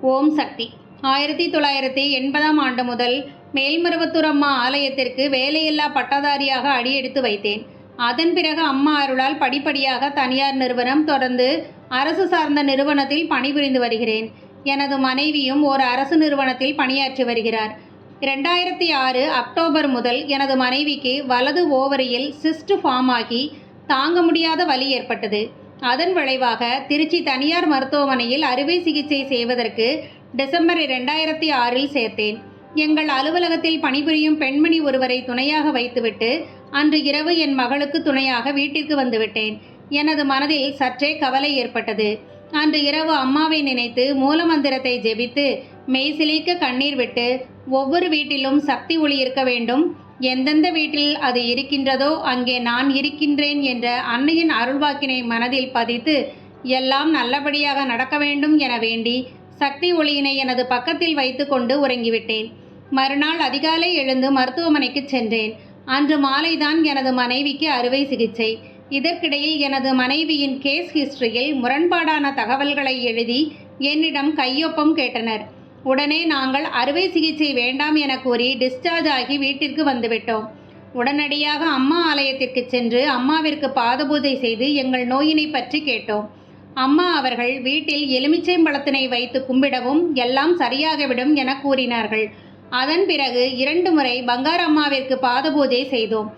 ஓம் சக்தி. ஆயிரத்தி தொள்ளாயிரத்தி எண்பதாம் ஆண்டு முதல் மேல்மருவத்தூர் அம்மா ஆலயத்திற்கு வேலையில்லா பட்டதாரியாக அடியெடுத்து வைத்தேன். அதன் பிறகு அம்மா அருளால் படிப்படியாக தனியார் நிறுவனம் தொடர்ந்து அரசு சார்ந்த நிறுவனத்தில் பணிபுரிந்து வருகிறேன். எனது மனைவியும் ஒரு அரசு நிறுவனத்தில் பணியாற்றி வருகிறார். இரண்டாயிரத்தி ஆறு அக்டோபர் முதல் எனது மனைவிக்கு வலது ஓவரியில் சிஸ்ட் ஃபார்ம் ஆகி தாங்க முடியாத வலி ஏற்பட்டது. அதன் விளைவாக திருச்சி தனியார் மருத்துவமனையில் அறுவை சிகிச்சை செய்வதற்கு டிசம்பர் இரண்டாயிரத்தி ஆறில் சேர்த்தேன். எங்கள் அலுவலகத்தில் பணிபுரியும் பெண்மணி ஒருவரை துணையாக வைத்துவிட்டு அன்று இரவு என் மகளுக்கு துணையாக வீட்டிற்கு வந்துவிட்டேன். எனது மனதில் சற்றே கவலை ஏற்பட்டது. அன்று இரவு அம்மாவை நினைத்து மூலமந்திரத்தை ஜெபித்து மெய்சிலிக்க கண்ணீர் விட்டு ஒவ்வொரு வீட்டிலும் சக்தி ஒளி இருக்க வேண்டும். எந்தெந்த வீட்டில் அது இருக்கின்றதோ அங்கே நான் இருக்கின்றேன் என்ற அன்னையின் அருள்வாக்கினை மனதில் பதித்து எல்லாம் நல்லபடியாக நடக்க வேண்டும் என வேண்டி சக்தி ஒளியினை எனது பக்கத்தில் வைத்துக்கொண்டு உறங்கிவிட்டேன். மறுநாள் அதிகாலை எழுந்து மருத்துவமனைக்கு சென்றேன். அன்று மாலைதான் எனது மனைவிக்கு அறுவை சிகிச்சை. இதற்கிடையில் எனது மனைவியின் கேஸ் ஹிஸ்டரியில் முரண்பாடான தகவல்களை எழுதி என்னிடம் கையொப்பம் கேட்டனர். உடனே நாங்கள் அறுவை சிகிச்சை வேண்டாம் என கூறி டிஸ்சார்ஜ் ஆகி வீட்டிற்கு வந்துவிட்டோம். உடனடியாக அம்மா ஆலயத்திற்கு சென்று அம்மாவிற்கு பாதபூஜை செய்து எங்கள் நோயினை பற்றி கேட்டோம். அம்மா அவர்கள் வீட்டில் எலுமிச்சைம்பழத்தினை வைத்து கும்பிடவும் எல்லாம் சரியாகிவிடும் என கூறினார்கள். அதன் பிறகு இரண்டு முறை பங்காரம்மாவிற்கு பாதபூஜை செய்தோம்.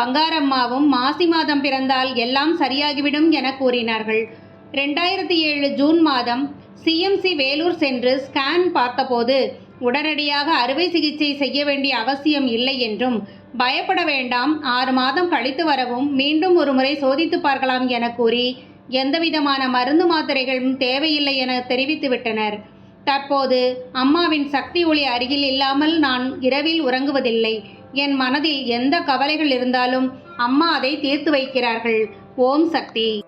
பங்காரம்மாவும் மாசி மாதம் பிறந்தால் எல்லாம் சரியாகிவிடும் என கூறினார்கள். ரெண்டாயிரத்தி ஏழு ஜூன் மாதம் சிஎம்சி வேலூர் சென்று ஸ்கேன் பார்த்தபோது உடனடியாக அறுவை சிகிச்சை செய்ய வேண்டிய அவசியம் இல்லை என்றும் பயப்பட வேண்டாம் ஆறு மாதம் கழித்து வரவும் மீண்டும் ஒரு முறை சோதித்து பார்க்கலாம் என கூறி எந்தவிதமான மருந்து மாத்திரைகளும் தேவையில்லை என தெரிவித்து விட்டனர். தற்போது அம்மாவின் சக்தி ஒளி அருகில் இல்லாமல் நான் இரவில் உறங்குவதில்லை. என் மனதில் எந்த கவலைகள் இருந்தாலும் அம்மா அதை தீர்த்து வைக்கிறார்கள். ஓம் சக்தி.